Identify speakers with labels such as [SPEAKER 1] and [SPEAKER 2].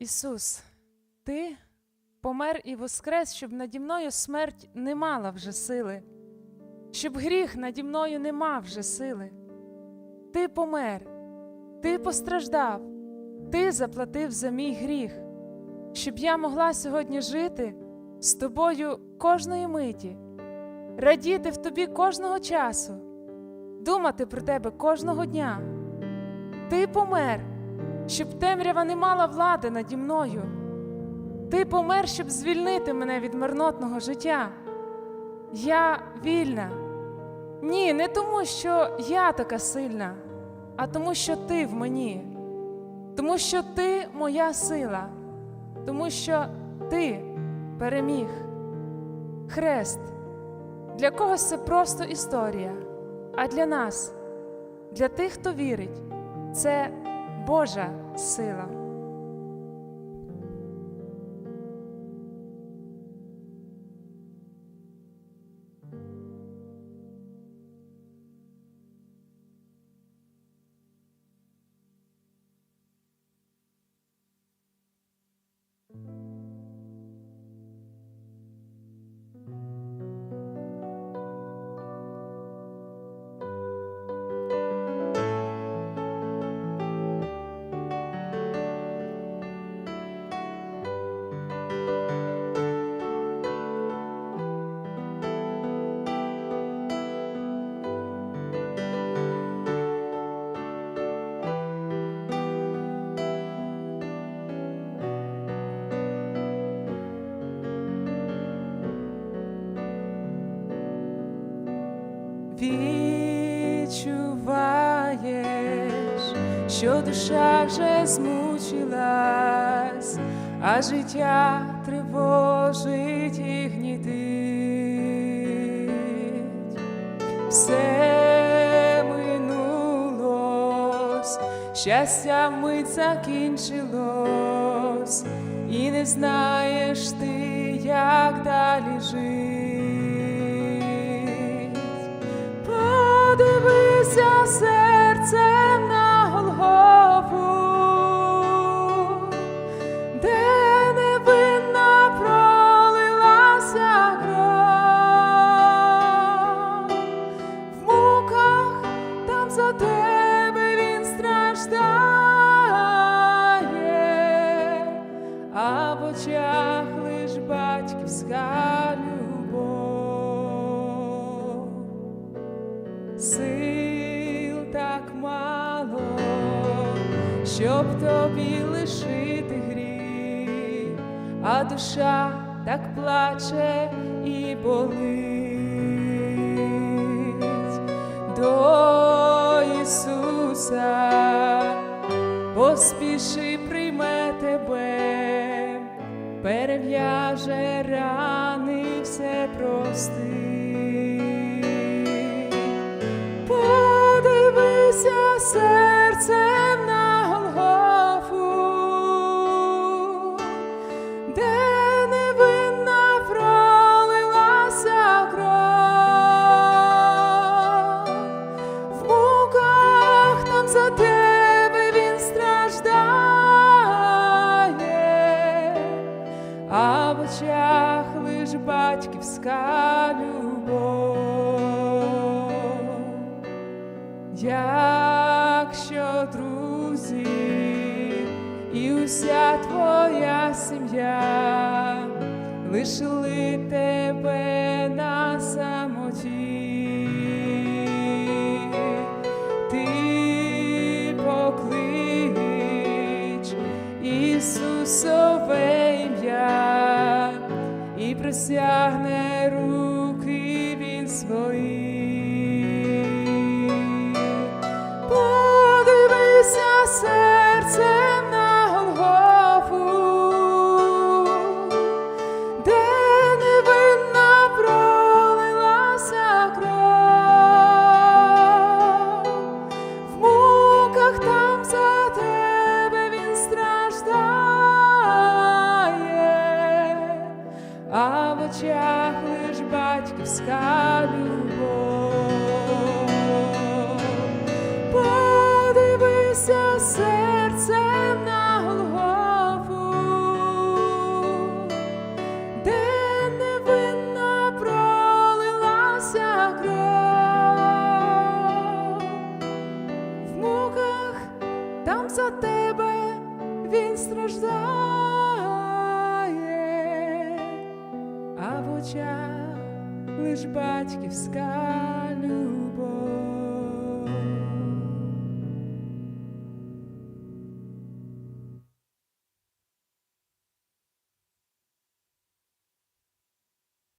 [SPEAKER 1] Ісус, Ти помер і воскрес, щоб наді мною смерть не мала вже сили, щоб гріх наді мною не мав вже сили. Ти помер, Ти постраждав, Ти заплатив за мій гріх, щоб я могла сьогодні жити з тобою кожної миті, радіти в тобі кожного часу, думати про тебе кожного дня. Ти помер, щоб темрява не мала влади наді мною. Ти помер, щоб звільнити мене від марнотного життя. Я вільна. Ні, не тому, що я така сильна, а тому, що ти в мені, тому що ти моя сила, тому що ти переміг. Хрест. Для когось це просто історія, а для нас, для тих, хто вірить, це Божа сила. Відчуваєш, що душа вже змучилась, а життя тривожить і гнітить. Все минулось, щастя мить закінчилось, і не знаєш ти, Сил так мало, щоб тобі лишити гріх, а душа так плаче і болить до Ісуса, поспіши прийме тебе, перев'яже рани, все простить. Подивися і уся твоя сім'я лишили тебе на самоті, ти поклич Ісусове ім'я і присягне руки він свої. в очах лиш батьківська любов. Подивися серцем на Голгофу, де невинно пролилася кров. В муках там за тебе він страждав. очах лиш батьківська любов.